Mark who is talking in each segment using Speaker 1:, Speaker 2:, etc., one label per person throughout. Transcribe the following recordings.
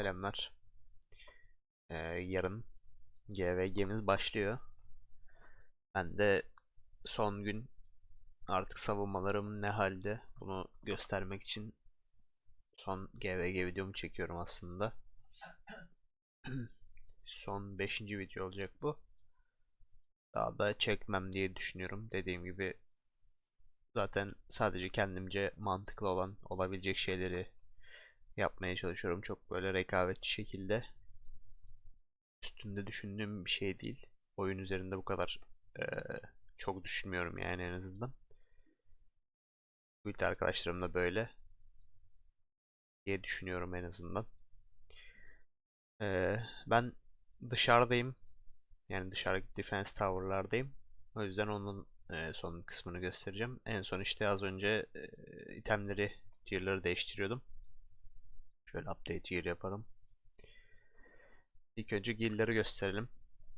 Speaker 1: Selamlar. Ee, yarın GVG'miz başlıyor. Ben de son gün artık savunmalarım ne halde bunu göstermek için son GVG videomu çekiyorum aslında. Son 5. video olacak bu. Daha da çekmem diye düşünüyorum. Dediğim gibi zaten sadece kendimce mantıklı olan olabilecek şeyleri yapmaya çalışıyorum. Çok böyle rekabetçi şekilde üstünde düşündüğüm bir şey değil. Oyun üzerinde bu kadar eee, çok düşünmüyorum yani en azından. Build arkadaşlarım da böyle diye düşünüyorum en azından. Eee, ben dışarıdayım. Yani dışarıdaki defense tower'lardayım. O yüzden onun son kısmını göstereceğim. En son işte az önce itemleri, tier'ları değiştiriyordum. Şöyle update tier yapalım. İlk önce guild'leri gösterelim.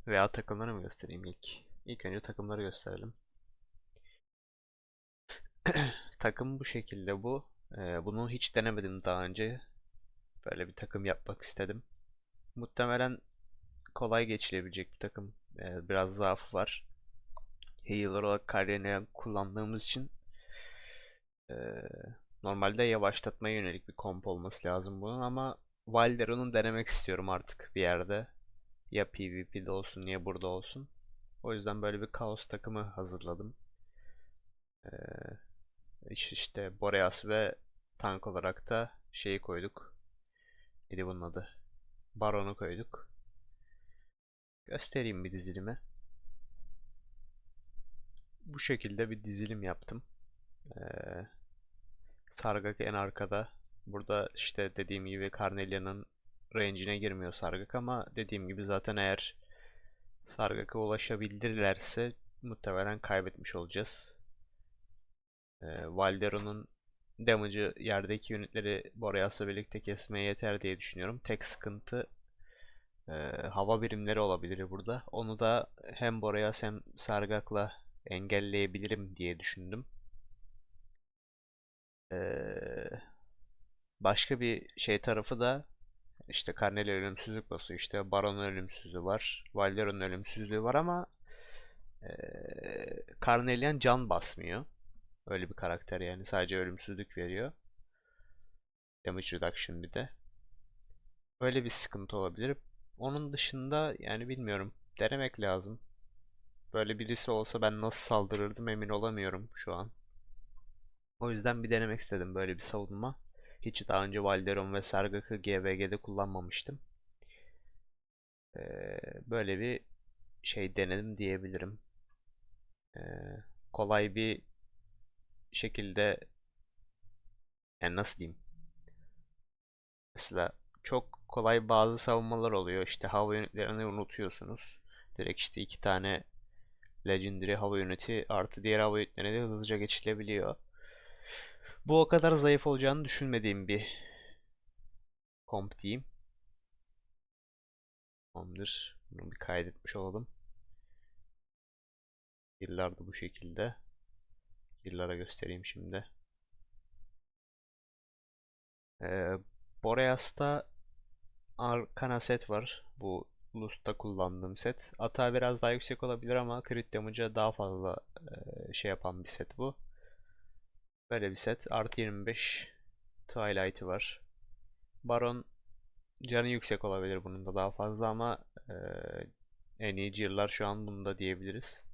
Speaker 1: Veya takımları mı göstereyim ilk? İlk önce takımları gösterelim. Takım bu şekilde bu. Ee, bunu hiç denemedim daha önce. Böyle bir takım yapmak istedim. Muhtemelen kolay geçilebilecek bir takım. Ee, biraz zaafı var. Healer olarak kariyerini kullandığımız için ee, normalde yavaşlatmaya yönelik bir komp olması lazım bunun ama Valderon'u denemek istiyorum artık bir yerde. Ya PvP'de olsun ya burada olsun. O yüzden böyle bir kaos takımı hazırladım. Ee, iş- işte Boreas ve tank olarak da şeyi koyduk. Neydi bunun adı? Baron'u koyduk. Göstereyim bir dizilimi. Bu şekilde bir dizilim yaptım. Ee, Sargak en arkada. Burada işte dediğim gibi Carnelia'nın range'ine girmiyor Sargak ama dediğim gibi zaten eğer Sargak'a ulaşabilirlerse muhtemelen kaybetmiş olacağız. Ee, Valdero'nun damage'ı yerdeki unitleri Boreas'la birlikte kesmeye yeter diye düşünüyorum. Tek sıkıntı e, hava birimleri olabilir burada. Onu da hem Boreas hem Sargak'la engelleyebilirim diye düşündüm. Başka bir şey tarafı da işte Carnelia ölümsüzlük basıyor. İşte Baron'un ölümsüzlüğü var. Valderon'un ölümsüzlüğü var ama ee, Carnelian can basmıyor. Öyle bir karakter yani. Sadece ölümsüzlük veriyor. Damage reduction bir de. Öyle bir sıkıntı olabilir. Onun dışında yani bilmiyorum. Denemek lazım. Böyle birisi olsa ben nasıl saldırırdım emin olamıyorum şu an. O yüzden bir denemek istedim böyle bir savunma. Hiç daha önce Valderon ve Sargak'ı GVG'de kullanmamıştım. Ee, böyle bir şey denedim diyebilirim. Ee, kolay bir şekilde yani nasıl diyeyim? Mesela çok kolay bazı savunmalar oluyor. İşte hava unitlerini unutuyorsunuz. Direkt işte iki tane Legendary hava uniti artı diğer hava unitlerine de hızlıca geçilebiliyor. Bu o kadar zayıf olacağını düşünmediğim bir komp diyeyim. Tamamdır. Bunu bir kaydetmiş olalım. Yıllar bu şekilde. Yıllara göstereyim şimdi. Ee, Boreas'ta Arcana set var. Bu Lust'ta kullandığım set. Atağı biraz daha yüksek olabilir ama crit damage'a daha fazla e, şey yapan bir set bu. Böyle bir set. Artı 25 Twilight'ı var. Baron canı yüksek olabilir bunun da daha fazla ama e, en iyi clear'lar şu an bunda diyebiliriz.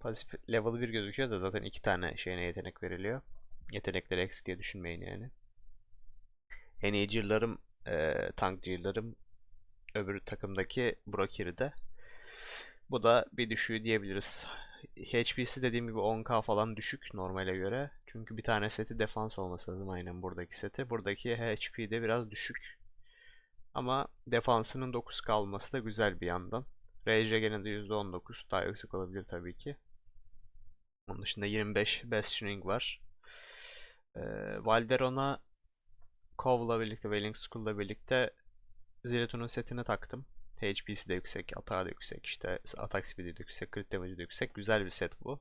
Speaker 1: Pasif level 1 gözüküyor da zaten iki tane şeyine yetenek veriliyor. Yetenekleri eksik diye düşünmeyin yani. En iyi clear'larım e, tank clear'larım öbür takımdaki Brokir'de. Bu da bir düşüğü diyebiliriz. HP'si dediğim gibi 10k falan düşük normale göre. Çünkü bir tane seti defans olması lazım aynen buradaki seti. Buradaki HP de biraz düşük. Ama defansının 9k olması da güzel bir yandan. Rage gene de %19 daha yüksek olabilir tabii ki. Onun dışında 25 Best String var. Ee, Valderon'a Kov'la birlikte, Wailing School'la birlikte Zeratun'un setini taktım. HP'si de yüksek, atağı da yüksek, işte atak speed'i de yüksek, crit damage'i de yüksek. Güzel bir set bu.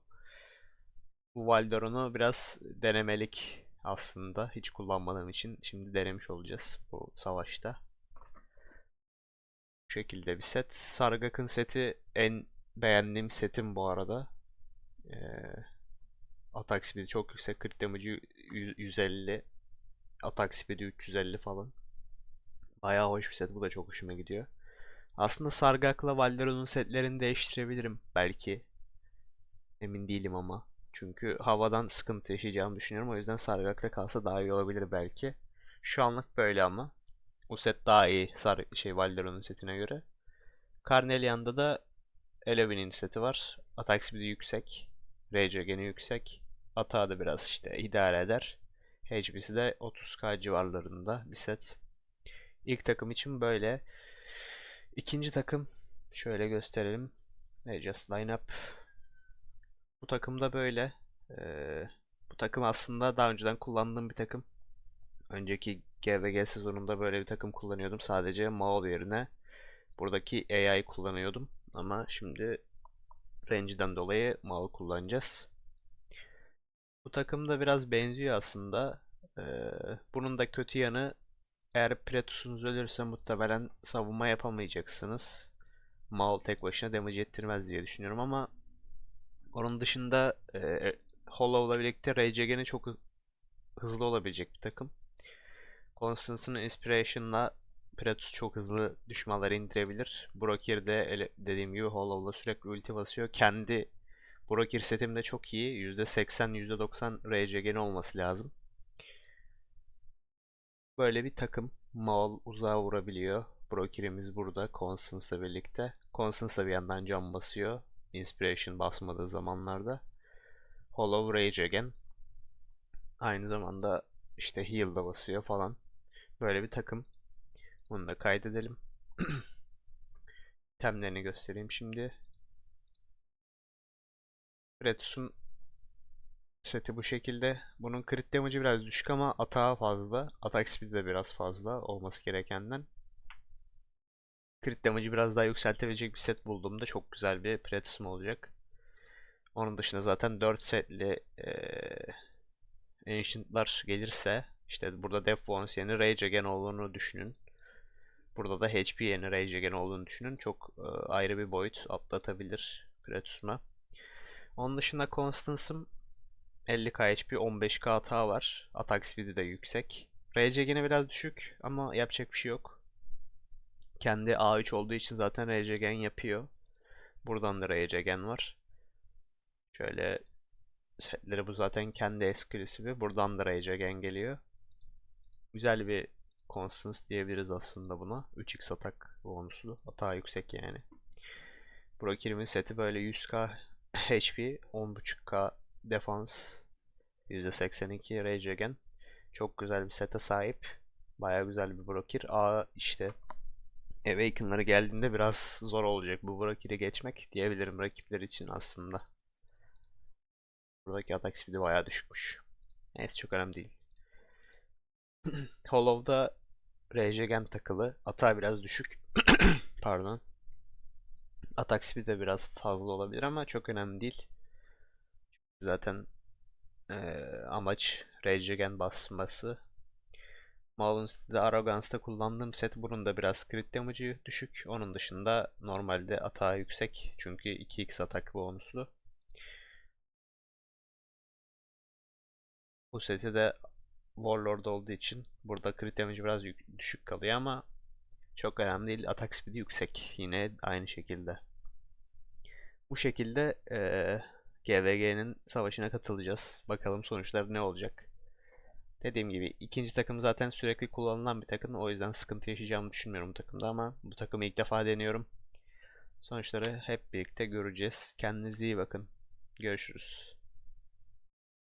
Speaker 1: Bu Valderon'u biraz denemelik aslında. Hiç kullanmadığım için şimdi denemiş olacağız bu savaşta. Bu şekilde bir set. Sargak'ın seti en beğendiğim setim bu arada. Ee, atak speed'i çok yüksek. Crit damage'ı 100 150. Atak speed'i 350 falan. Bayağı hoş bir set. Bu da çok hoşuma gidiyor. Aslında Sargak'la Valderon'un setlerini değiştirebilirim belki. Emin değilim ama. Çünkü havadan sıkıntı yaşayacağımı düşünüyorum. O yüzden Sargak'ta kalsa daha iyi olabilir belki. Şu anlık böyle ama. Bu set daha iyi Sar şey Valderon'un setine göre. Carnelian'da da Elevin'in seti var. Atak speed'i yüksek. Rage gene yüksek. Atağı da biraz işte idare eder. HP'si de 30k civarlarında bir set. İlk takım için böyle. İkinci takım şöyle gösterelim. Just lineup. Bu takımda böyle. Ee, bu takım aslında daha önceden kullandığım bir takım. Önceki GVG sezonunda böyle bir takım kullanıyordum. Sadece Maul yerine buradaki AI kullanıyordum. Ama şimdi range'den dolayı Maul kullanacağız. Bu takım da biraz benziyor aslında. Ee, bunun da kötü yanı eğer Pretus'unuz ölürse muhtemelen savunma yapamayacaksınız. Maul tek başına damage ettirmez diye düşünüyorum ama onun dışında e, Hollow'la birlikte Again'i çok hızlı olabilecek bir takım. Constance'ın Inspiration'la Pretus çok hızlı düşmanları indirebilir. Brokir de dediğim gibi Hollow'la sürekli ulti basıyor. Kendi Brokir setim de çok iyi. %80, %90 Rage Again olması lazım. Böyle bir takım. Maul uzağa vurabiliyor. Brokir'imiz burada Constance'la birlikte. Constance bir yandan cam basıyor. Inspiration basmadığı zamanlarda. Hollow Rage Again. Aynı zamanda işte heal da basıyor falan. Böyle bir takım. Bunu da kaydedelim. İtemlerini göstereyim şimdi. Pretus'un seti bu şekilde. Bunun crit damage'ı biraz düşük ama atağı fazla. Atak speed'i de biraz fazla olması gerekenden. Crit damage'ı biraz daha yükseltebilecek bir set bulduğumda çok güzel bir Pretus'um olacak. Onun dışında zaten 4 setli ee, Ancient'lar gelirse işte burada Death Wounds yerine Rage Again olduğunu düşünün. Burada da HP yerine Rage Again olduğunu düşünün. Çok e, ayrı bir boyut atlatabilir Kratus'uma. Onun dışında Constance'ım 50k HP, 15k hata var. Atak speed'i de yüksek. Rage Again'e biraz düşük ama yapacak bir şey yok. Kendi A3 olduğu için zaten Rage Again yapıyor. Buradan da Rage Again var. Şöyle setleri bu zaten kendi eskilisivi. Buradan da Rage Again geliyor. Güzel bir Constance diyebiliriz aslında buna. 3x atak bonuslu. Hata yüksek yani. Brokerimin seti böyle 100k HP, 10.5k defans, %82 Rage Again. Çok güzel bir sete sahip. Baya güzel bir Brokir. A işte Awaken'ları geldiğinde biraz zor olacak bu Brokir'i geçmek diyebilirim rakipler için aslında. Buradaki atak speed'i bayağı düşükmüş. Neyse çok önemli değil. Hollow'da Regen takılı. Atağı biraz düşük. Pardon. Atak speed de biraz fazla olabilir ama çok önemli değil. Zaten e, amaç Regen basması. Maul'un de Arrogance'da kullandığım set bunun da biraz crit damage'ı düşük. Onun dışında normalde atağı yüksek. Çünkü 2x atak bonuslu. Bu seti de Warlord olduğu için burada crit damage biraz düşük kalıyor ama çok önemli değil. Atak speed'i yüksek. Yine aynı şekilde. Bu şekilde ee, GVG'nin savaşına katılacağız. Bakalım sonuçlar ne olacak. Dediğim gibi ikinci takım zaten sürekli kullanılan bir takım. O yüzden sıkıntı yaşayacağımı düşünmüyorum bu takımda ama bu takımı ilk defa deniyorum. Sonuçları hep birlikte göreceğiz. Kendinize iyi bakın. Görüşürüz.